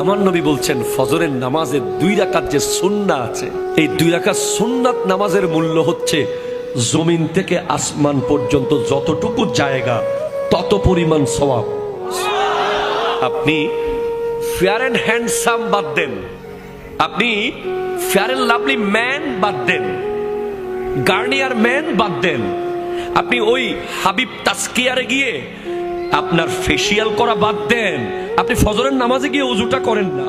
আমার নবী বলছেন, ফজরের নামাজের দুই রাকাত যে সুন্না আছে, এই দুই রাকাত সুন্নাত নামাজের মূল্য হচ্ছে জমিন থেকে আসমান পর্যন্ত যতটুকু জায়গা, তত পরিমাণ সওয়াব। আপনি ফেয়ার অ্যান্ড হ্যান্ডসাম বাদ দেন। আপনি ফেয়ার অ্যান্ড লাভলি ম্যান বাদ দেন। গার্নিয়ার ম্যান বাদ দেন। আপনি ওই হাবিব তাস্কিয়ারে গিয়ে আপনার ফেসিয়াল করা বাদ দেন। আপনি ফজরের নামাজে গিয়ে উজুটা করেন না।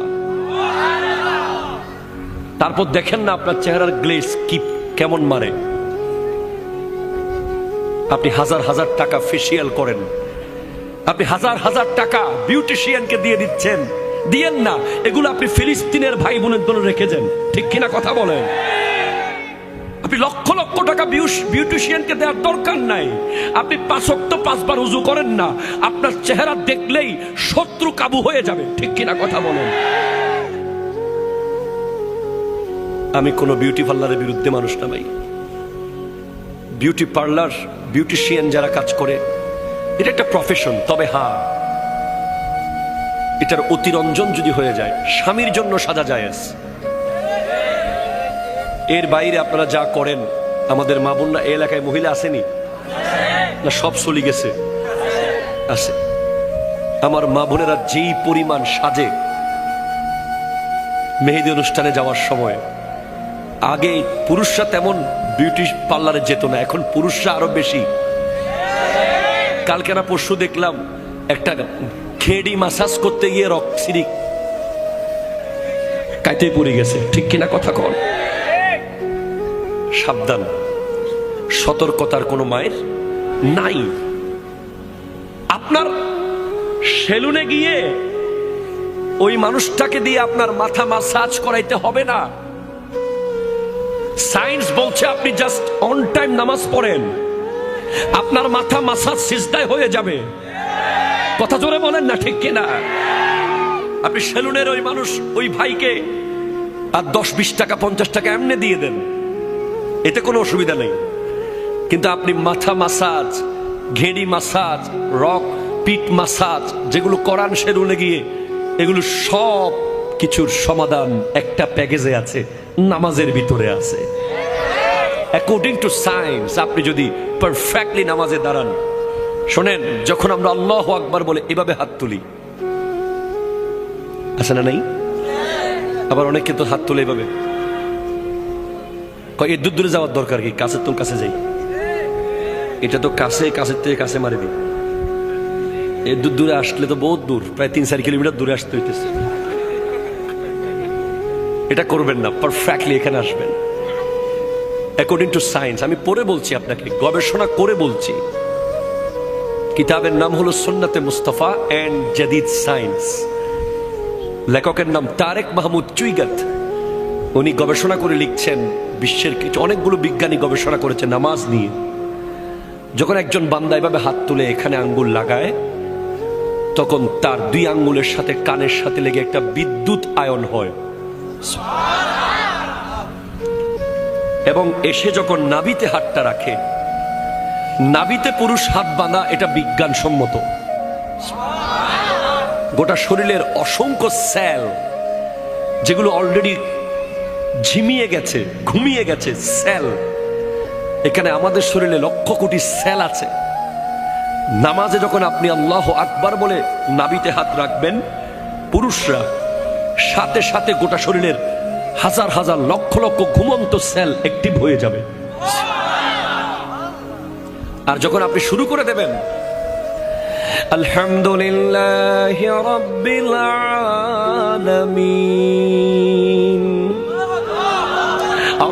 তারপর দেখেন না আপনার চেহারার গ্লেস কি কেমন মারে। আপনি হাজার হাজার টাকা ফেসিয়াল করেন। আপনি হাজার হাজার টাকা বিউটিশিয়ানকে দিয়ে দিচ্ছেন। দিয়েন না, এগুলো আপনি ফিলিস্তিনের ভাই বোনের জন্য রেখে যান। ঠিক কিনা কথা বলেন? আপনি লক্ষ লক্ষ টাকা বিউটিশিয়ানকে দেওয়ার দরকার নাই। আপনি পাঁচক্ত পাঁচবার উজু করেন না। আপনার চেহারা দেখলেই শত্রু কাবু হয়ে যাবে। ঠিক কিনা কথা বলেন। আমি কোনো বিউটি পার্লারের বিরুদ্ধে মানুষ না ভাই। বিউটি পার্লার বিউটিশিয়ান যারা কাজ করে, এটা একটা প্রফেশন তবে হ্যাঁ এটার অতিরঞ্জন যদি হয়ে যায়, স্বামীর জন্য সাজা যায় এর বাইরে আপনারা যা করেন, আমাদের মা বোনরা এলাকায় মহিলা আসেনি? না, সব চলে গেছে। আছে। আমার মা বোনেরা যেই পরিমাণ সাজে, মেহেদি অনুষ্ঠানে যাওয়ার সময়, আগে পুরুষরা তেমন বিউটি পার্লারে যেত না, এখন পুরুষরা আরও বেশি। কালকে না পরশু দেখলাম, একটা খেডি মাসাজ করতে গিয়ে রক্সিরি কাইতে পড়ে গেছে, ঠিক কিনা কথা কন? সাবধান। সতর্কতার কোনো মায়ের নাই। আপনার সেলুনে গিয়ে ওই মানুষটাকে দিয়ে আপনার মাথা মাসাজ করাইতে হবে না। সায়েন্স বলছে আপনি জাস্ট অন টাইম নামাজ পড়েন। আপনার মাথা মাসাজ সিজদায় হয়ে যাবে। কথা জোরে বলেন না ঠিক কিনা? আপনি সেলুনের ওই মানুষ, ওই ভাইকে আর দশ বিশ টাকা, পঞ্চাশ টাকা এমনি দিয়ে দেন। এতে কোনো অসুবিধা নেই। কিন্তু আপনি মাথা মাসাজ ঘেড়ি মাসাজ, রক, পিট মাসাজ যেগুলো করান সেলুনে গিয়ে এগুলো সব কিছুর সমাধান একটা প্যাকেজে আছে, নামাজের ভিতরে আছে। অ্যাকর্ডিং টু সায়েন্স আপনি যদি পারফেক্টলি নামাজে দাঁড়ান, শোনেন, যখন আমরা আল্লাহ আকবার বলে এভাবে হাত তুলি। আছে না নাই? আবার অনেকে তো হাত তুলে এভাবে। কয় দূর দূরে যাওয়ার দরকার কি? কাছের তোর কাছে যাই। এটা তো কাছে কাছের থেকে কাছে মারে দিই। এর দূর দূরে আসলে তো বহুত দূর, প্রায় তিন চার কিলোমিটার দূরে আসতে হইতেছে। এটা করবেন না পারফেক্টলি এখানে আসবেন। অ্যাকর্ডিং টু সায়েন্স আমি পড়ে বলছি আপনাকে, গবেষণা করে বলছি। কিতাবের নাম হলো সুন্নাতে মুস্তফা অ্যান্ড জাদিদ সায়েন্স। লেখকের নাম তারেক মাহমুদ চুইগাত। উনি গবেষণা করে লিখছেন, বিশ্বের কিছু, অনেকগুলো বিজ্ঞানী গবেষণা করেছে নামাজ নিয়ে। যখন একজন বান্দা এভাবে হাত তুলে এখানে আঙ্গুল লাগায়, তখন তার দুই আঙ্গুলের সাথে কানের সাথে লেগে একটা বিদ্যুৎ আয়ন হয়। এবং এসে যখন নাবিতে হাতটা রাখে নাবিতে পুরুষ হাত বাঁধা এটা বিজ্ঞানসম্মত। গোটা শরীরের অসংখ্য স্যাল যেগুলো অলরেডি ঝিমিয়ে গেছে, ঘুমিয়ে গেছে সেল এখানে আমাদের শরীরে লক্ষ কোটি সেল আছে। নামাজে যখন আপনি আল্লাহ আকবার বলে নাবিতে হাত রাখবেন, পুরুষরা সাথে সাথে গোটা শরীরের হাজার হাজার লক্ষ লক্ষ ঘুমন্ত সেল অ্যাক্টিভ হয়ে যাবে। আর যখন আপনি শুরু করে দেবেন, আলহামদুলিল্লাহ রব্বিল আলামিন।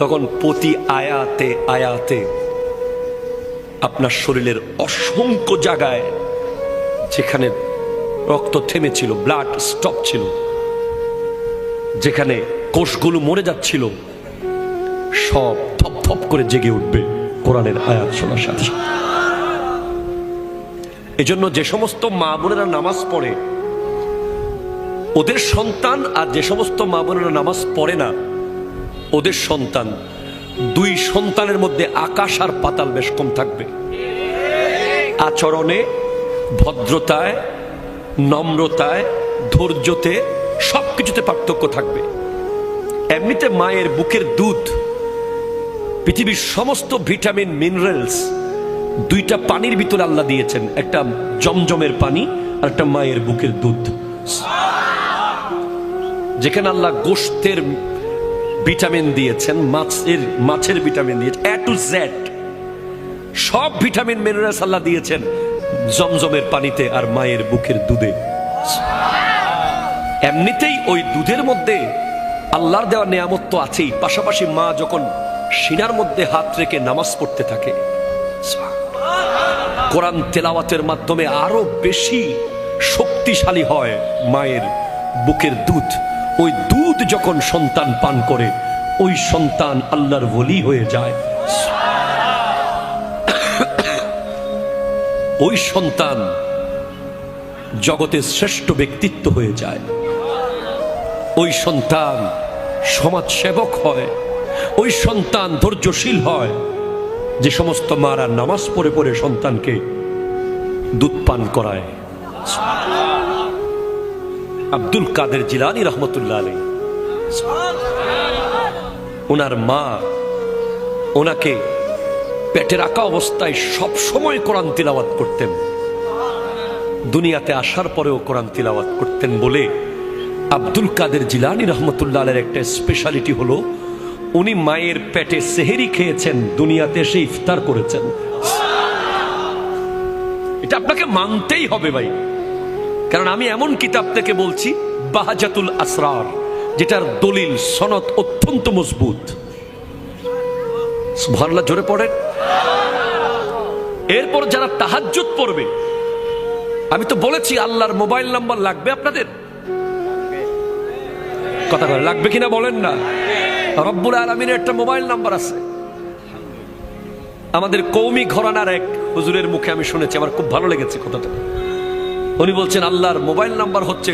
তখন প্রতি আয়াতে আয়াতে আপনার শরীরের অসংখ্য জায়গায় যেখানে রক্ত থেমেছিল ব্লাড স্টপ ছিল, যেখানে কোষগুলো মরে যাচ্ছিল, সব থপ থপ করে জেগে উঠবে কোরআনের আয়াত শোনার সাথে। এজন্য যে সমস্ত মা বোনেরা নামাজ পড়ে, ওদের সন্তান আর যে সমস্ত মা বোনেরা নামাজ পড়ে না ওদের সন্তান, দুই সন্তানের মধ্যে আকাশ আর পাতাল বেশ কম থাকবে। আচরণে, ভদ্রতায়, নম্রতায়, ধৈর্যতে সব কিছুতে পার্থক্য থাকবে। এমনিতে মায়ের বুকের দুধ, পৃথিবীর সমস্ত ভিটামিন, মিনারেলস, দুইটা পানির ভিতরে আল্লাহ দিয়েছেন, একটা জমজমের পানি আর একটা মায়ের বুকের দুধ। যেখানে আল্লাহ গোস্তের ভিটামিন দিয়েছেন, মাছের মাছের ভিটামিন দিয়েছেন এ টু জেড সব ভিটামিন মিনারেলস আল্লাহ দিয়েছেন, জমজমের পানিতে আর মায়ের বুকের দুধে। এমনিতেই ওই দুধের মধ্যে আল্লাহর দেওয়া নেয়ামত তো আছেই, পাশাপাশি মা যখন সিনার মধ্যে হাত রেখে নামাজ পড়তে থাকে, কোরআন তেলাওয়াতের মাধ্যমে আরও বেশি শক্তিশালী হয় মায়ের বুকের দুধ। ওই দুধ যখন সন্তান পান করে, ওই সন্তান আল্লাহর বলি হয়ে যায়। ওই সন্তান জগতের শ্রেষ্ঠ ব্যক্তিত্ব হয়ে যায়। ওই সন্তান সমাজ সেবক হয়। ওই সন্তান ধৈর্যশীল হয়। যে সমস্ত মারা নামাজ পড়ে পড়ে সন্তানকে দুধ পান করায়। আব্দুল কাদের জিলানি রহমতুল্লাহ আলী ওনার মা ওনাকে পেটে রাখা অবস্থায় সব সময় কোরআন তিলাওয়াত করতেন। দুনিয়াতে আসার পরেও কোরআন তিলাওয়াত করতেন বলে আব্দুল কাদের জিলানি রহমতুল্লাহ আলের একটা স্পেশালিটি হলো, উনি মায়ের পেটে সেহেরি খেয়েছেন, দুনিয়াতে এসে ইফতার করেছেন। এটা আপনাকে মানতেই হবে ভাই। কারণ আমি এমন কিতাব থেকে বলছি, বাহাজাতুল আসরার, যেটার দলিল সনদ অত্যন্ত মজবুত। সুবহানাল্লাহ, জোরে পড়ে এরপর যারা তাহাজ্জুদ পড়বে, আমি তো বলেছি আল্লাহর মোবাইল নাম্বার লাগবে আপনাদের। কথা বলে লাগবে কিনা বলেন না। রব্বুল আলমিনের একটা মোবাইল নাম্বার আছে। আমাদের কৌমি ঘরানার এক হুজুরের মুখে আমি শুনেছি, আমার খুব ভালো লেগেছে কথাটা। উনি বলছেন, আল্লাহর মোবাইল নাম্বার হচ্ছে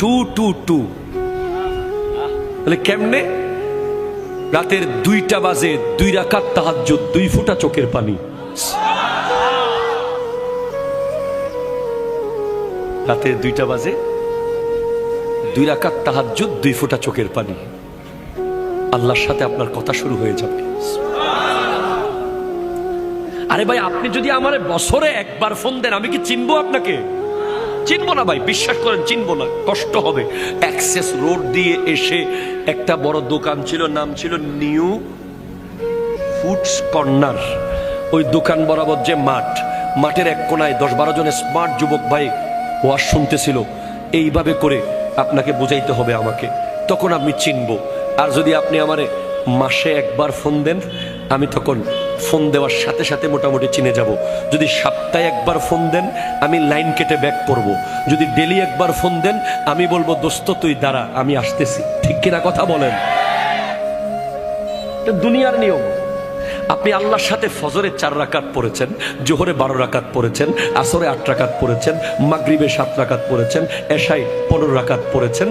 টু টু টু। তাহলে কেমনে? রাতের দুইটা বাজে, দুই রাকাত তাহাজ্জ দুই ফুটা চোখের পানি। রাতের দুইটা বাজে, দুই রাকাত তাহাজ্জ দুই ফুটা চোখের পানি। আল্লাহর সাথে আপনার কথা শুরু হয়ে যাবে। আরে ভাই, আপনি যদি আমার বছরে একবার ফোন দেন, আমি কি চিনবো আপনাকে? চিনবো না ভাই, বিশ্বাস করেন চিনবো না, কষ্ট হবে। অ্যাক্সেস রোড দিয়ে এসে একটা বড় দোকান ছিল, নাম ছিল নিউ ফুডস কর্নার ওই দোকান বরাবর যে মাঠ, মাঠের এক কোনায় দশ বারো জনের স্মার্ট যুবক ভাই ওয়াজ শুনতেছিল। এইভাবে করে আপনাকে বুঝাইতে হবে আমাকে। তখন আমি চিনব। আর যদি আপনি আমারে মাসে একবার ফোন দেন, আমি তখন ফোন দেওয়ার সাথে সাথে মোটামুটি চিনে যাব। যদি সপ্তাহে একবার ফোন দেন, আমি লাইন কেটে ব্যাক করব। যদি ডেলি একবার ফোন দেন, আমি বলব, দোস্ত, তুই দাঁড়া, আমি আসতেছি। ঠিক কিনা কথা বলেন? দুনিয়ার নিয়ম। আপনি আল্লাহর সাথে ফজরে চার রাকাত পড়েছেন, জোহরে বারো রাকাত পড়েছেন, আসরে আট রাকাত পড়েছেন, মাগরিবে সাত রাকাত পড়েছেন এশাই পনেরো রাকাত পড়েছেন।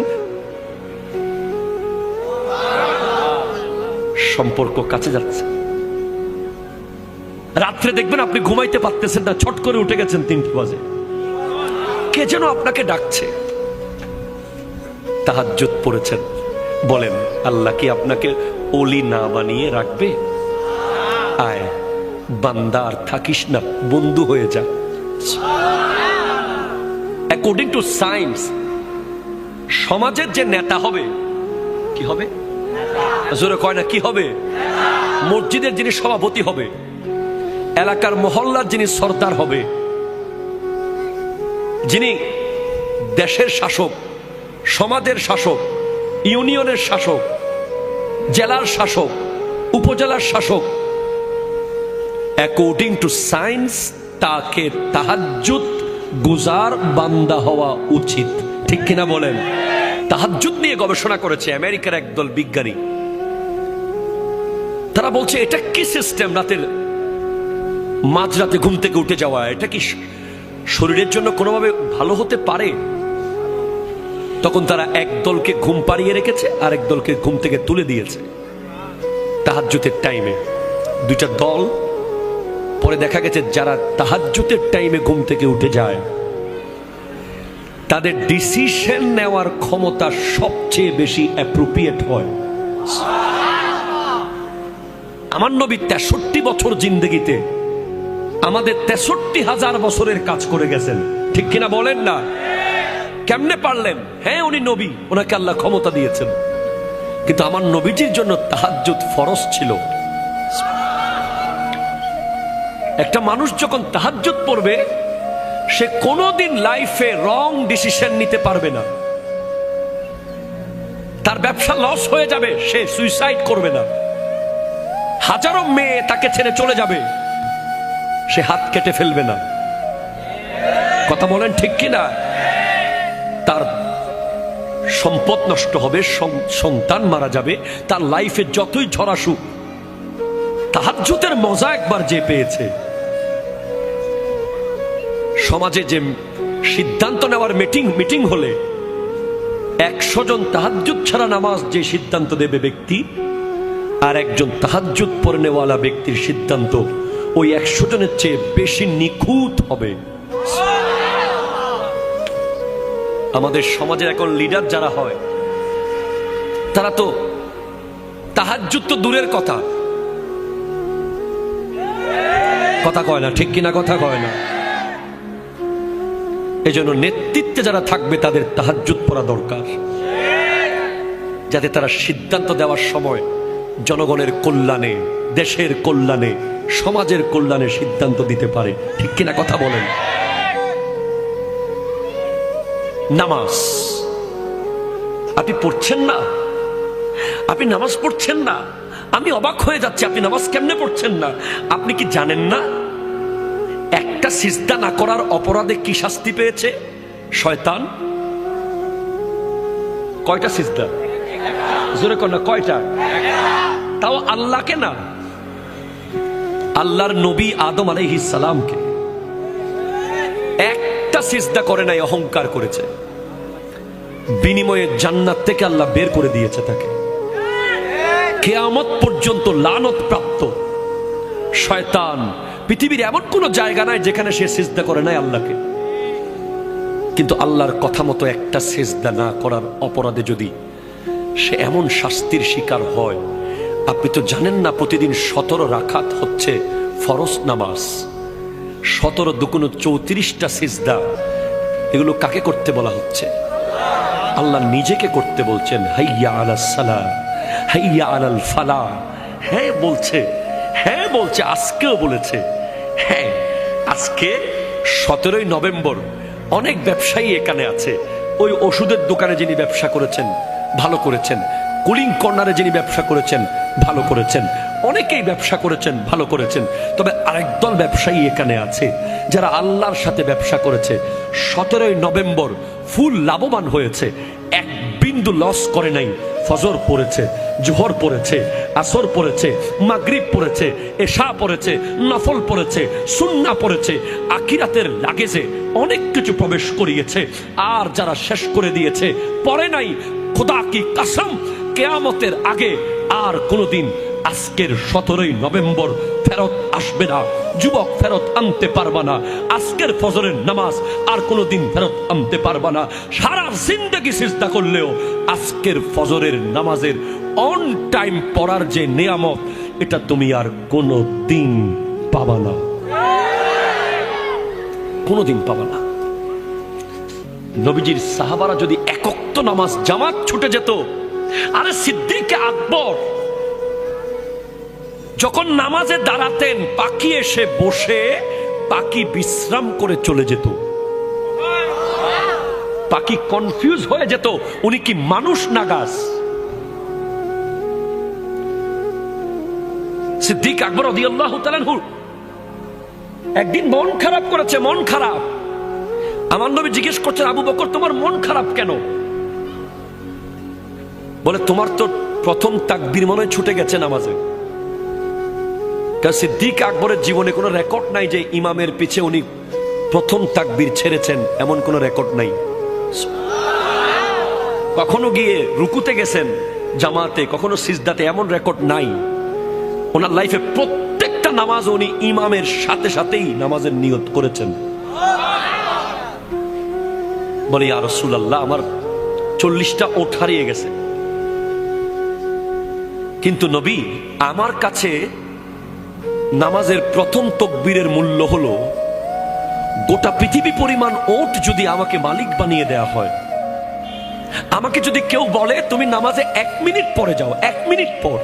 সম্পর্ক কাছে যাচ্ছে। রাত্রে দেখবেন আপনি ঘুমাইতে পারতেছেন না, ছট করে উঠে গেছেন তিনটে বাজে। কে যেন আপনাকে ডাকছে। তাহাজ্জুদ পড়েছেন। বলেন, আল্লাহ কি আপনাকে অলি না বানিয়ে রাখবে? আয়, বান্দা আর থাকিস না, বন্ধু হয়ে যা। অ্যাকর্ডিং টু সায়েন্স সমাজের যে নেতা হবে, কি হবে? জোরে কয় না, কি হবে? মসজিদের যিনি সভাপতি হবে এলাকার মহল্লার যিনি সর্দার হবে, যিনি দেশের শাসক, সমাজের শাসক, ইউনিয়নের শাসক, জেলার শাসক, উপজেলার শাসক অ্যাকর্ডিং টু সায়েন্স তাকে তাহাজ্জুদ গুজার বান্দা হওয়া উচিত। ঠিক কিনা বলেন? তাহাজ্জুদ নিয়ে গবেষণা করেছে আমেরিকার একদল বিজ্ঞানী। তারা বলছে, এটা কি সিস্টেম রাতের মাঝরাতে ঘুম থেকে উঠে যাওয়া, এটা কি শরীরের জন্য কোনোভাবে ভালো হতে পারে? তখন তারা এক দলকে ঘুম পাড়িয়ে রেখেছে আর এক দলকে ঘুম থেকে তুলে দিয়েছে। তাহাজ্জুতের টাইমে দুইটা দল, পরে দেখা গেছে যারা তাহাজ্জুতের টাইমে ঘুম থেকে উঠে যায়, তাদের ডিসিশন নেওয়ার ক্ষমতা সবচেয়ে বেশি অ্যাপ্রোপ্রিয়েট হয়। আমার নবী তেষট্টি বছর জিন্দগিতে আমাদের তেষট্টি হাজার বছরের কাজ করে গেছেন। ঠিক কিনা বলেন না? কেমনে পারলেন? হ্যাঁ উনি নবী। ওনাকে আল্লাহ ক্ষমতা দিয়েছেন। কিন্তু আমার নবীটির জন্য তাহাজ্জুদ ফরজ ছিল। একটা মানুষ যখন তাহাজ্জুদ পড়বে, সে কোনোদিন লাইফে রং ডিসিশন নিতে পারবে না। তার ব্যবসা লস হয়ে যাবে, সে সুইসাইড করবে না। হাজারো মেয়ে তাকে ছেড়ে চলে যাবে। সে হাত কেটে ফেলবে না। কথা বলেন ঠিক কিনা? তার সম্পদ নষ্ট হবে সন্তান মারা যাবে, তার লাইফে যতই ঝড় আসুক, তাহাজ্জুদের মজা একবার যে পেয়েছে। সমাজে যে সিদ্ধান্ত নেওয়ার মিটিং মিটিং হলে একশো জন তাহাজ্জুদ ছাড়া নামাজ যে সিদ্ধান্ত দেবে ব্যক্তি, আর একজন তাহাজ্জুদ পড়নেওয়ালা ব্যক্তির সিদ্ধান্ত ওই একশো জনের চেয়ে বেশি নিখুঁত হবে। আমাদের সমাজের এখন লিডার যারা হয়, তারা তো তাহাজ্জুদ তো দূরের কথা। কথা কয় না, ঠিক কিনা কথা কয় না। এজন্য নেতৃত্বে যারা থাকবে, তাদের তাহাজ্জুদ পড়া দরকার। যাতে তারা সিদ্ধান্ত দেওয়ার সময় জনগণের কল্যাণে, দেশের কল্যাণে সমাজের কল্যাণে সিদ্ধান্ত দিতে পারে। ঠিক কিনা কথা বলেন? নামাজ। আপনি পড়ছেন না? আপনি নামাজ পড়ছেন না? আমি অবাক হয়ে যাচ্ছি, আপনি নামাজ কেমনে পড়ছেন না? আপনি কি জানেন না? একটা সিজদা না করার অপরাধে কি শাস্তি পেয়েছে? শয়তান? কয়টা সিজদা? জোরে না, কয়টা? তাও আল্লাহকে না? আল্লাহর নবী আদম সালামকে। একটা সিজদা করে নাই, অহংকার করেছে। বিনিময়ে জান্নাত থেকে আল্লাহ বের করে দিয়েছে তাকে। কেয়ামত পর্যন্ত লানত প্রাপ্ত। শয়তান, পৃথিবীর এমন কোন জায়গা নাই যেখানে সে সিজদা করে নাই আল্লাহকে। কিন্তু আল্লাহর কথা মতো একটা সেজদা না করার অপরাধে যদি সে এমন শাস্তির শিকার হয় আপনি তো জানেন না প্রতিদিন সতেরো রাখাত হচ্ছে ফরজ নামাজ। সতেরো দুকুনো চৌত্রিশটা সিজদা। এগুলো কাকে করতে বলা হচ্ছে? আল্লাহ নিজেকে করতে বলছেন, হাইয়া আলাস সালাম হাইয়া আলাল ফালা। হ্যাঁ বলছে হ্যাঁ বলছে, আজকেও বলেছে। হ্যাঁ আজকে সতেরোই নভেম্বর অনেক ব্যবসায়ী এখানে আছে। ওই ওষুধের দোকানে যিনি ব্যবসা করেছেন, ভালো করেছেন। কুলিং কর্নারে যিনি ব্যবসা করেছেন, ভালো করেছেন। অনেকেই ব্যবসা করেছেন, ভালো করেছেন। তবে আরেক দল ব্যবসায়ী এখানে আছে, যারা আল্লাহর সাথে ব্যবসা করেছে। সতেরোই নভেম্বর ফুল লাভবান হয়েছে। এক বিন্দু লস করে নাই। ফজর পড়েছে, জোহর পড়েছে, আসর পড়েছে, মাগরিব পড়েছে, এশা পড়েছে, নফল পড়েছে সুন্না পড়েছে আকিরাতের লাগেজে অনেক কিছু প্রবেশ করিয়েছে। আর যারা শেষ করে দিয়েছে পরে নাই। খোদা কি কাসম কেয়ামতের আগে আর কোনোদিন আজকের সতেরোই নভেম্বর ফেরত আসবে না, যুবক ফেরত আনতে পারবা না, আজকের ফজরের নামাজ আর কোনোদিন ফেরত আনতে পারবা না। সারা জিন্দগি চিন্তা করলেও আজকের ফজরের নামাজের অন টাইম পড়ার যে নিয়ামত, এটা তুমি আর কোনো দিন পাবা না। কোনোদিন পাবা না। নবীজির সাহাবারা যদি একক্ত নামাজ জামাত ছুটে যেত আরে সিদ্দিকে আকবর, যখন নামাজে দাঁড়াতেন, পাখি এসে বসে পাখি বিশ্রাম করে চলে যেত। পাখি কনফিউজ হয়ে যেত, উনি কি মানুষ না গাছ? সিদ্দিক আকবর একদিন মন খারাপ করেছে, মন খারাপ। আমার নবী জিজ্ঞেস করছেন, আবু বকর, তোমার মন খারাপ কেন? বলে, তোমার তো প্রথম তাকবির মনে ছুটে গেছে নামাজে। সিদ্দিক আকবরের জীবনে কোনো রেকর্ড নাই যে ইমামের পিছে উনি প্রথম তাকবির ছেড়েছেন, এমন কোনো রেকর্ড নাই। কখনো গিয়ে রুকুতে গেছেন জামাতে, কখনো সিজদাতে, এমন রেকর্ড নাই। ওনার লাইফে প্রত্যেকটা নামাজ উনি ইমামের সাথে সাথেই নামাজের নিয়ত করেছেন। বলে, ইয়া রাসূলুল্লাহ, আমার চল্লিশটা ওঠ হারিয়ে গেছে। কিন্তু নবী, আমার কাছে নামাজের প্রথম তকবীরের মূল্য হলো, গোটা পৃথিবী পরিমাণ ওট যদি আমাকে মালিক বানিয়ে দেয়া হয়। আমাকে যদি কেউ বলে, তুমি নামাজে এক মিনিট পরে যাও, এক মিনিট পর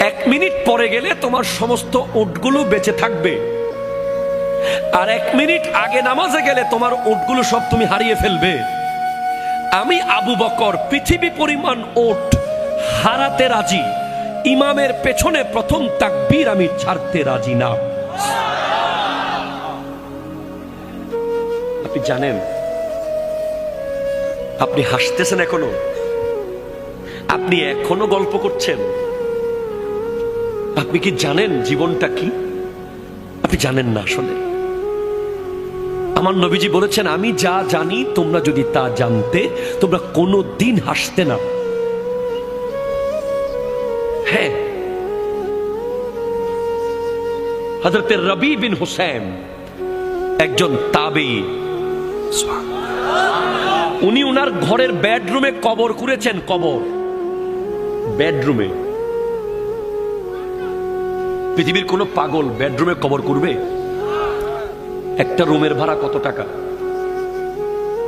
এক মিনিট পরে গেলে তোমার সমস্ত ওটগুলো বেঁচে থাকবে। আর এক মিনিট আগে নামাজে গেলে তোমার ওটগুলো সব তুমি হারিয়ে ফেলবে। আমি আবু বকর, পৃথিবী পরিমাণ ওট হারাতে রাজি। ইমামের পেছনে প্রথম তাকবীর আমি ছাড়তে রাজি না। আপনি জানেন, আপনি হাসতেছেন এখনও। আপনি এখনও গল্প করছেন। আপনি কি জানেন জীবনটা কি? আপনি জানেন না আসলে। আমার নবীজি বলেছেন, আমি যা জানি তোমরা যদি তা জানতে, তোমরা কোনো দিন হাসতে না হজরতের রবি বিন হুসেন একজন তাবি। উনি উনার ঘরের বেডরুমে কবর করেছেন কবর। বেডরুমে পৃথিবীর কোনো পাগল বেডরুমে কবর করবে? একটা রুমের ভাড়া কত টাকা?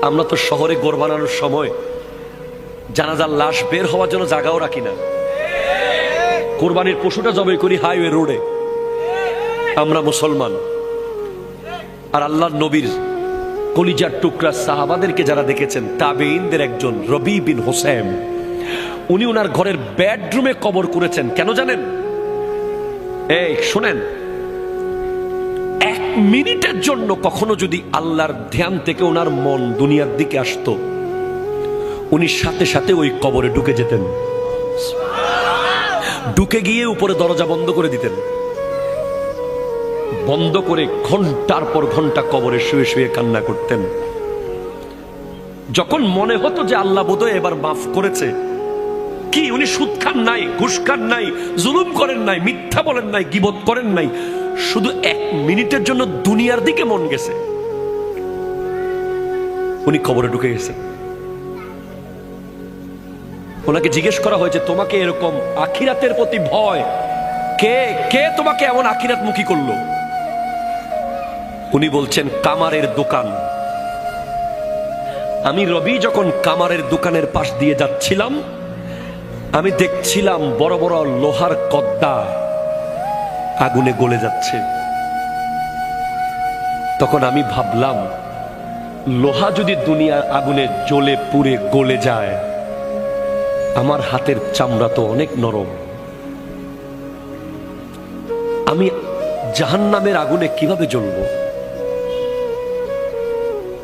আমরা তো শহরে গোর বানানোর সময় জানাজার লাশ বের হওয়ার জন্য জায়গাও রাখি না। কোরবানির পশুটা জবাই করি হাইওয়ে রোডে। আমরা মুসলমান। আর আল্লাহ নবীর কলিজার টুকরা সাহাবাদেরকে যারা দেখেছেন তাবেইনদের একজন রবি বিন হোসেন উনি ওনার ঘরের বেডরুমে কবর করেছেন। কেন জানেন? এই, শোনেন। এক মিনিটের জন্য কখনো যদি আল্লাহর ধ্যান থেকে ওনার মন দুনিয়ার দিকে আসতো, উনি সাথে সাথে ওই কবরে ঢুকে যেতেন। ঢুকে গিয়ে উপরে দরজা বন্ধ করে দিতেন। বন্ধ করে ঘণ্টার পর ঘণ্টা কবরে শুয়ে শুয়ে কান্না করতেন। যখন মনে হতো যে আল্লাহ বোধহয় এবার মাফ করেছে, কি উনি সুদ খান নাই, ঘুষ খান নাই, জুলুম করেন নাই, মিথ্যা বলেন নাই, গিবত করেন নাই, শুধু এক মিনিটের জন্য দুনিয়ার দিকে মন গেছে। উনি কবরে ঢুকে গেছেন। ওনাকে জিজ্ঞেস করা হয়েছে তোমাকে এরকম আখিরাতের প্রতি ভয়? কে কে তোমাকে এমন আখিরাত মুখী করল? উনি বলছেন, কামারের দোকান। আমি রবি যখন কামারের দোকানের পাশ দিয়ে যাচ্ছিলাম, আমি দেখছিলাম বড় বড় লোহার কদ্দা আগুনে গলে যাচ্ছে। তখন আমি ভাবলাম, লোহা যদি দুনিয়ার আগুনে জ্বলে পুড়ে গলে যায় আমার হাতের চামড়া তো অনেক নরম। আমি জাহান্নামের আগুনে কীভাবে জ্বলব?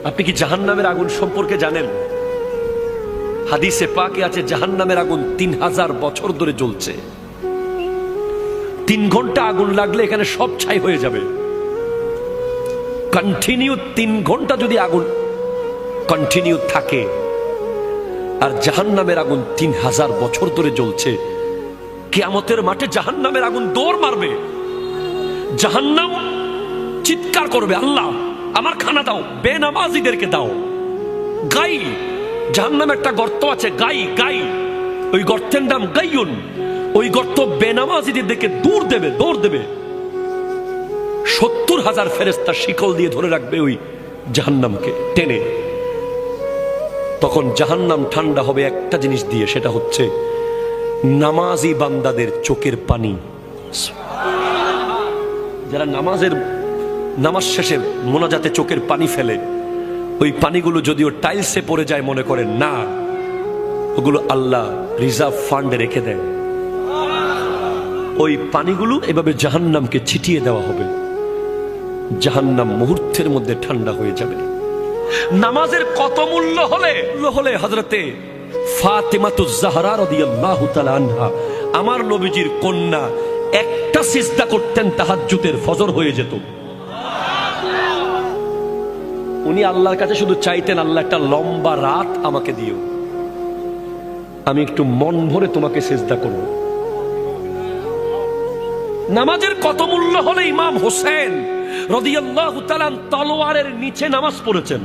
আপনি কি জাহান্নামের আগুন সম্পর্কে জানেন? হাদিসে পাকে আছে, জাহান্নামের আগুন তিন হাজার বছর ধরে জ্বলছে। তিন ঘণ্টা আগুন লাগলে এখানে সব ছাই হয়ে যাবে। কন্টিনিউ তিন ঘণ্টা যদি আগুন কন্টিনিউ থাকে আর জাহান্নামের আগুন তিন হাজার বছর ধরে জ্বলছে। কেয়ামতের মাঠে জাহান্নামের আগুন দৌড় মারবে। জাহান্নাম চিৎকার করবে, আল্লাহ, আমার খানা দাও, বেনামাজিদেরকে দাও। গাই জাহান্নামে একটা গর্ত আছে, গাই গাই। ওই গর্তের নাম গাইয়ুন। ওই গর্ত বেনামাজিদের দিকে দূর দেবে, দৌড় দেবে। সত্তর হাজার ফেরেস্তা শিকল দিয়ে ধরে রাখবে ওই জাহান্নামকে, টেনে। তখন জাহান্নাম ঠান্ডা হবে একটা জিনিস দিয়ে, সেটা হচ্ছে নামাজি বান্দাদের চোখের পানি। যারা নামাজের নামাজ শেষে মোনাজাতে চোখের পানি ফেলে, ওই পানিগুলো যদিও টাইলসে পড়ে যায় মনে করেন না, ওগুলো আল্লাহ রিজার্ভ ফান্ডে রেখে দেয় ওই পানিগুলো এভাবে জাহান্নামকে ছিটিয়ে দেওয়া হবে। জাহান্নাম মুহূর্তের মধ্যে ঠান্ডা হয়ে যাবে। নামাজের কত মূল্য হলে? হলে হজরতে ফাতেমাতু জাহরা রাদিয়াল্লাহু তাআলা আনহা, আমার নবীজির কন্যা একটা সিজদা করতেন, তাহাজ্জুদের ফজর হয়ে যেত। উনি আল্লাহর কাছে শুধু চাইতেন, আল্লাহ, একটা লম্বা রাত আমাকে দিও। আমি একটু মন ভরে তোমাকে সেজদা করব। নামাজের কত মূল্য হলে ইমাম হোসেন রদিয়াল্লাহু তাআলা তলোয়ারের নিচে নামাজ পড়েছেন।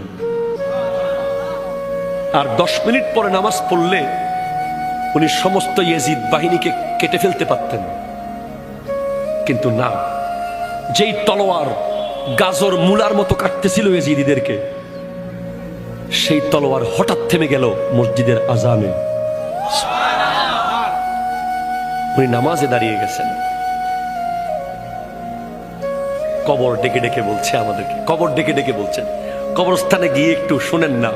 আর দশ মিনিট পরে নামাজ পড়লে উনি সমস্ত ইয়েজিদ বাহিনীকে কেটে ফেলতে পারতেন। কিন্তু না, যেই তলোয়ার গাজর মূলার মতো কাটতেছিল ইয়েজিদিদেরকে, সেই তলোয়ার হঠাৎ থেমে গেল মসজিদের আজামে উনি নামাজে দাঁড়িয়ে গেছেন। কবর ডেকে ডেকে বলছে আমাদেরকে। কবর ডেকে ডেকে বলছেন কবরস্থানে গিয়ে একটু শোনেন না।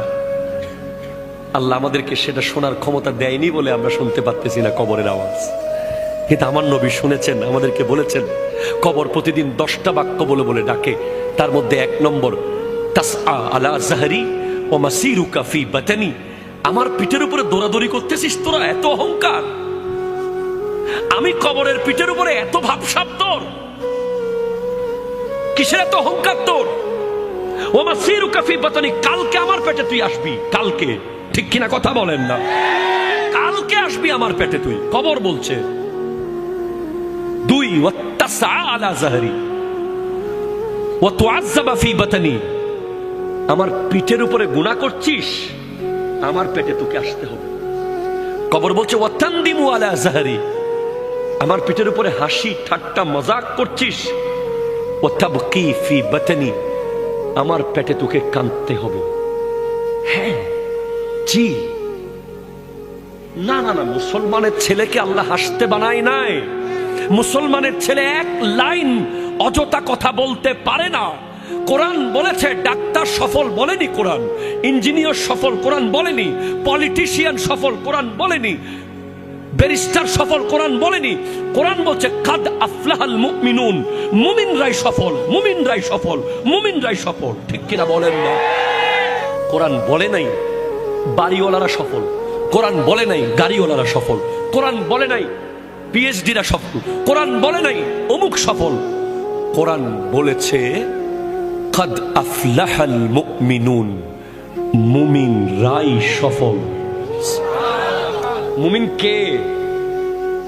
আল্লাহ আমাদেরকে সেটা শোনার ক্ষমতা দেয়নি বলে আমরা শুনতে পারতেছি না কবরের আওয়াজ। কিন্তু আমার নবী শুনেছেন, আমাদেরকে বলেছেন, কবর প্রতিদিন দশটা বাক্য বলে বলে ডাকে। তার মধ্যে এক নম্বর ও মাসিরুকা ফি বাতানি। আমার পিঠের উপরে দৌড়াদৌড়ি করতেছিস তোরা, এত অহংকার? আমি কবরের পিঠের উপরে এত ভাবসাব তোর। কিসের এত অহংকার তোর? ও মাসিরুকা ফি বাতানি, কালকে আমার পেটে তুই আসবি। কালকে। ঠিক কিনা কথা বলেন না। কালকে আসবি আমার পেটে তুই। কবর বলছে। দুই আলা ওয়া তুআজ্জাবা ফি বাতানি। আমার পিঠের উপরে গুনাহ করছিস, আমার পেটে তোকে আসতে হবে। কবর বলছে, ওয়াতান্দিমু আলা জাহরি। আমার পিঠের উপরে হাসি, ঠাট্টা, মজাক করছিস আমার পেটে তোকে কাঁদতে হবে। হ্যাঁ জি। না না না, মুসলমানের ছেলেকে আল্লাহ হাসতে বানায় নাই। মুসলমানের ছেলে এক লাইন অযথা কথা বলতে পারে না। কোরআন বলেছে, ডাক্তার সফল বলেনি কোরআন, ইঞ্জিনিয়ার সফল কোরআন বলেনি, পলিটিশিয়ান সফল কোরআন বলেনি ব্যারিস্টার সফল, কোরআন বলেনি। কোরআন বলছে, কাদ আফলাহাল মুমিনুন। মুমিনরাই সফল মুমিনরাই সফল মুমিনরাই সফল। ঠিক কিনা বলেন না? কোরআন বলে নাই, বাড়িওয়ালারা সফল। কোরআন বলে নাই, গাড়িওয়ালারা সফল। কোরআন বলে নাই, পিএইচডিরা সফল। কোরআন বলে নাই, অমুক সফল। কোরআন বলেছে, কাদ আফলাহাল মুমিনুন। মুমিন রাই সফল। মুমিন কে?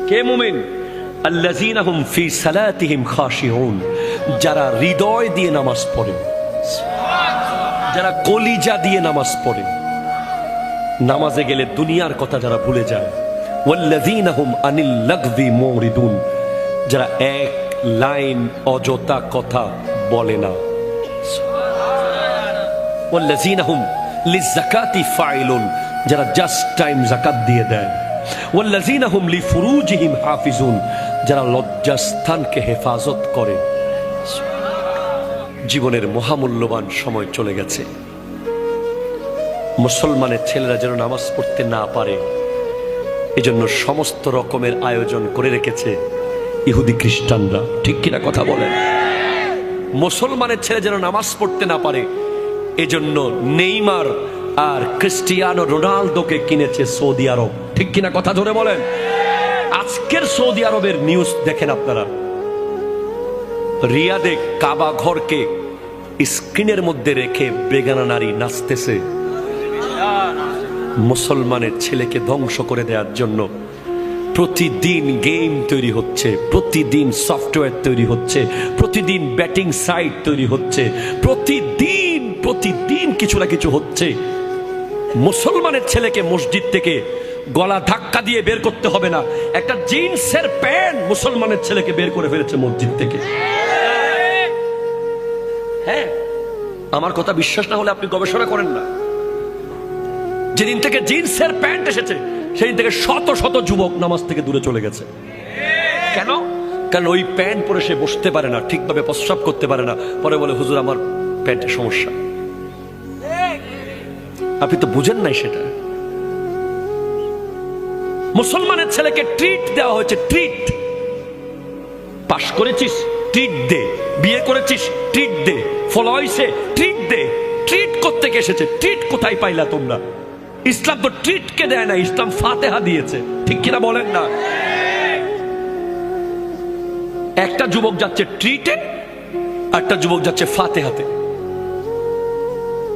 কে মুমিন? ফি সালাতিহিম খাশিউন। যারা হৃদয় দিয়ে নামাজ পড়ে, যারা কলিজা দিয়ে নামাজ পড়ে, নামাজে গেলে দুনিয়ার কথা যারা ভুলে যায়। ওয়াল্লাযীনা হুম আনিল লাগযি মুরিদুন যারা এক লাইন অযথা কথা বলে না। ওয়াল্লাযীনা হুম লিযাকাতি ফাইলুন। যারা জাস্ট টাইম জাকাত দিয়ে দেয়। ওয়াল্লাযীনা হুম লিফুরুজিহিম হাফিজুন, যারা লজ্জাস্থানকে হেফাজত করে। জীবনের মহামূল্যবান সময় চলে গেছে। মুসলমানের ছেলেরা যেন নামাজ পড়তে না পারে, এজন্য সমস্ত রকমের আয়োজন করে রেখেছে ইহুদি খ্রিস্টানরা। ঠিক কিনা কথা বলেন? মুসলমানের ছেলে যেন নামাজ পড়তে না পারে, এজন্য নেইমার আর ক্রিস্টিয়ানো রোনালদোকে কিনেছে সৌদি আরব। ঠিক কিনা কথা ধরে বলেন? আজকের সৌদি আরবের নিউজ দেখেন আপনারা। রিয়াদে কাবা ঘরকে স্ক্রিনের মধ্যে রেখে বেগানা নারী নাচতেছে। মুসলমানের ছেলেকে ধ্বংস করে দেওয়ার জন্য প্রতিদিন গেম তৈরি হচ্ছে, প্রতিদিন সফটওয়্যার তৈরি হচ্ছে, প্রতিদিন ব্যাটিং সাইট তৈরি হচ্ছে, প্রতিদিন প্রতিদিন কিছু না কিছু হচ্ছে। মুসলমানের ছেলেকে মসজিদ থেকে গলা ধাক্কা দিয়ে বের করতে হবে না। একটা জিন্সের প্যান্ট মুসলমানের ছেলেকে বের করে ফেলেছে মসজিদ থেকে। হ্যাঁ আমার কথা বিশ্বাস না হলে আপনি গবেষণা করেন না। যেদিন থেকে জিন্সের প্যান্ট এসেছে, সেদিন থেকে শত শত যুবক নামাজ থেকে দূরে চলে গেছে। কেন? কারণ ওই প্যান্ট পরে সে বসতে পারে না, ঠিকভাবে প্রস্রাব করতে পারে না। পরে বলে, হুজুর, আমার প্যান্টের সমস্যা। আপনি তো বুঝেন নাই সেটা। মুসলমানের ছেলেকে ট্রিট দেওয়া হয়েছে ট্রিট পাশ করেছিস ট্রিট দে। বিয়ে করেছিস ট্রিট দে। ফলো ট্রিট দে। ট্রিট করতে এসেছে? ট্রিট কোথায় পাইলা তোমরা? ইসলাম তো ট্রিটকে দেয় না, ইসলাম ফাতেহা দিয়েছে। ঠিক কিনা বলেন না? একটা যুবক যাচ্ছে ট্রিটে একটা যুবক যাচ্ছে ফাতেহাতে।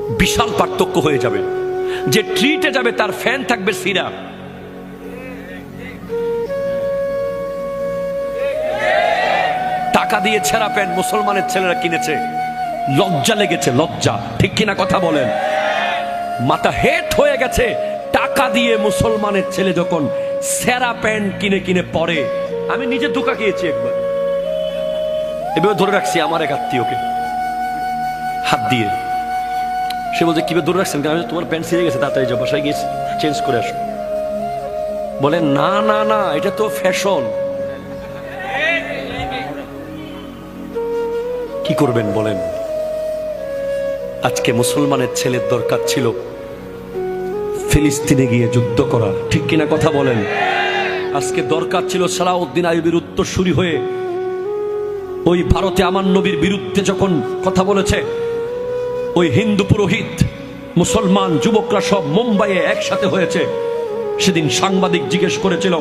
বিশাল পার্থক্য হয়ে যাবে। যে ট্রিটে যাবে, তার ফ্যান থাকবে সিরাপ টাকা দিয়ে ছেঁড়া প্যান্ট মুসলমানের ছেলেরা কিনেছে। লজ্জা লেগেছে, লজ্জা। ঠিক কিনা কথা বলেন। মাথা হেট হয়ে গেছে। টাকা দিয়ে মুসলমানের ছেলে যখন সেরা প্যান্ট কিনে কিনে পরে, আমি নিজে ধোকা খেয়েছি একবার। এবার ধরে রাখছি আমার এক আত্মীয়কে। হাত দিয়ে। সে বলছে কীভাবে ধরে রাখছেন কারণ তোমার প্যান্ট ছিঁড়ে গেছে, তাড়াতাড়ি যাও, বাসায় গিয়ে চেঞ্জ করে আসো। বলে, না না না, এটা তো ফ্যাশন কি করবেন বলেন? আজকে মুসলমানের ছেলের দরকার ছিল ফিলিস্তিনে গিয়ে যুদ্ধ করা। ঠিক কিনা কথা বলেন? আজকে দরকার ছিল সালাউদ্দিন আইবির শুরু হয়ে ওই ভারতে আমার নবীর বিরুদ্ধে যখন কথা বলেছে ওই হিন্দু পুরোহিত মুসলমান যুবকরা সব মুম্বাইয়ে একসাথে হয়েছে সেদিন সাংবাদিক জিজ্ঞেস করেছিল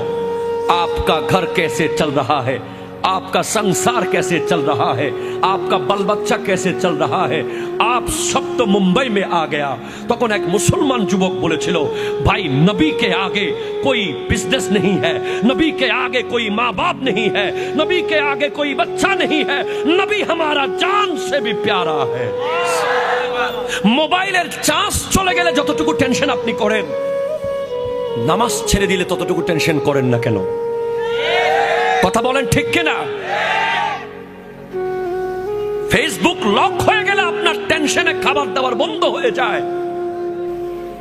আপকা ঘর कैसे चल रहा है आपका संसार कैसे चल रहा है आपका बाल बच्चा कैसे चल रहा है आप सब तो मुंबई में आ गया তখন এক মুসলমান যুবক বলেছিল ভাই নবী के आगे कोई बिजनेस नहीं है नबी के आगे कोई माँ बाप नहीं है नबी के आगे कोई बच्चा नहीं है नबी हमारा जान से भी प्यारा है মোবাইলের চার্জ চলে গেলে যতটুকু টেনশন আপনি করেন, নামাজ ছেড়ে দিলে ততটুকু টেনশন করেন না কেন? কথা বলেন ঠিক কিনা? ফেসবুক লক হয়ে গেলে আপনার টেনশনে খাবার দাবার বন্ধ হয়ে যায়।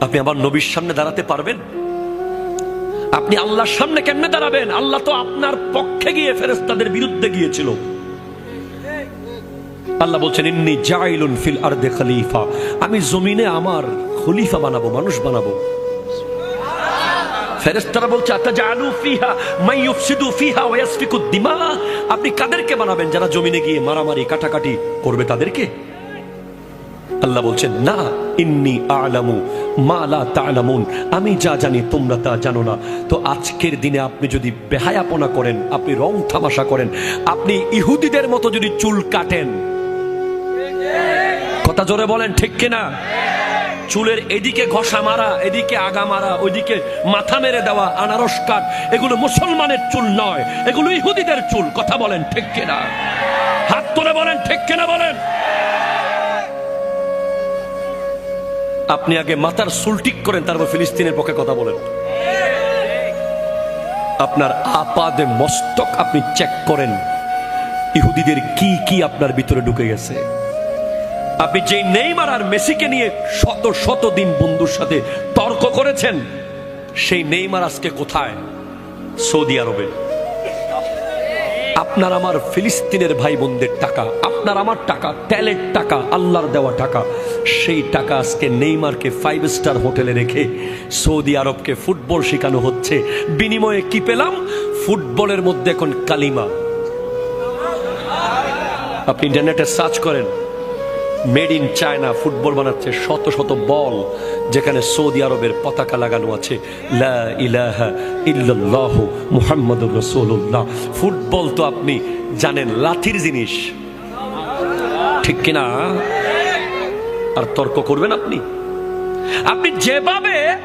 আপনি আবার নবীর সামনে দাঁড়াতে পারবেন? আপনি আল্লাহর সামনে কেমনে দাঁড়াবেন? আল্লাহ তো আপনার পক্ষে গিয়ে ফেরেস্তাদের বিরুদ্ধে গিয়েছিল। আল্লাহ বলছেন, ইন্নি জাইলুন ফিল আরদে খলিফা। আমি জমিনে আমার খলিফা বানাবো, মানুষ বানাবো। ফেরেশতারা বলছে ফিহা মাই ইউফসিদু ফিহা ওয়া ইয়াসফিকু দিমা। আপনি কাদেরকে বানাবেন যারা জমিনে গিয়ে মারামারি, কাটাকাটি করবে তাদেরকে? আল্লাহ বলছেন, না, ইন্নি আলামু মা লা তা'লামুন। আমি যা জানি তোমরা তা জানো না। তো আজকের দিনে আপনি যদি বেহায়াপনা করেন, আপনি রং তামাশা করেন, আপনি ইহুদিদের মতো যদি চুল কাটেন কথা জোরে বলেন, ঠিক কিনা? চুলের এদিকে ঘষা মারা, এদিকে আগা মারা, ওইদিকে মাথা মেরে দেওয়া, আনারস কাঠ, এগুলো মুসলমানের চুল নয়, এগুলো ইহুদিদের চুল, কথা বলেন, ঠিক কিনা? হাত তুলে বলেন, ঠিক কিনা বলেন? আপনি আগে মাথার চুল ঠিক করেন, তারপর ফিলিস্তিনের পক্ষে কথা বলেন। আপনার আপাদে মস্তক আপনি চেক করেন, ইহুদিদের কি কি আপনার ভিতরে ঢুকে গেছে? আপনি যেই নেইমার আর মেসিকে নিয়ে শত শত দিন বন্ধুর সাথে তর্ক করেছেন, সেই নেইমার আজকে কোথায়? সৌদি আরবে। আপনার আমার ফিলিস্তিনের ভাই বোনদের টাকা, আপনার আমার টাকা তেলের টাকা, আল্লাহর দেওয়া টাকা, সেই টাকা আজকে নেইমারকে ফাইভ স্টার হোটেলে রেখে সৌদি আরবকে ফুটবল শেখানো হচ্ছে। বিনিময়ে কি পেলাম? ফুটবলের মধ্যে এখন কালিমা। আপনি ইন্টারনেটে সার্চ করেন মেড ইন চায়না ফুটবল বানাচ্ছে শত শত বল, যেখানে সৌদি আরবের পতাকা লাগানো আছে মুহাম্মাদুর রাসূলুল্লাহ। ফুটবল তো আপনি জানেন লাঠির জিনিস। ঠিক কিনা? আর তর্ক করবেন আপনি? আপনি যেভাবে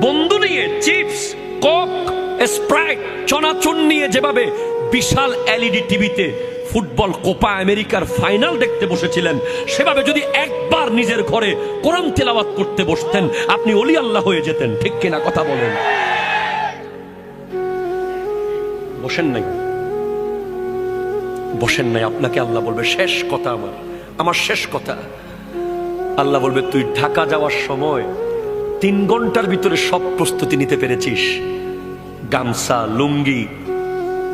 বন্ধু নিয়ে চিপস, কোক, স্প্রাইট চনাচুন নিয়ে যেভাবে বিশাল এলইডি টিভিতে ফুটবল কোপা আমেরিকার ফাইনাল দেখতে বসেছিলেন। সেভাবে যদি একবার নিজের ঘরে কোরআন তেলাওয়াত করতে বসতেন, আপনি অলি আল্লাহ হয়ে যেতেন। ঠিক কিনা কথা বলেন। বসেন নাই। বসেন নাই, আপনাকে আল্লাহ বলবে, শেষ কথা আমার আমার শেষ কথা। আল্লাহ বলবে, তুই ঢাকা যাওয়ার সময় তিন ঘণ্টার ভিতরে সব প্রস্তুতি নিতে পেরেছিস। গামছা, লুঙ্গি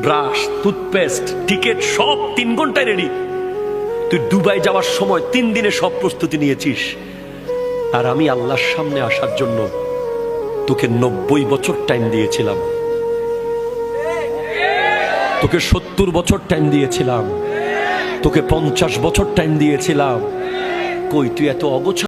ব্রাশ, টুথপেস্ট, টিকিট সব তিন ঘন্টায় রেডি তুই দুবাই যাওয়ার সময় তিন দিনে সব প্রস্তুতি নিয়েছিস। আর আমি আল্লাহর সামনে আসার জন্য তোকে নব্বই বছর টাইম দিয়েছিলাম। তোকে সত্তর বছর টাইম দিয়েছিলাম। তোকে পঞ্চাশ বছর টাইম দিয়েছিলাম। কই, তুই এত অগোছা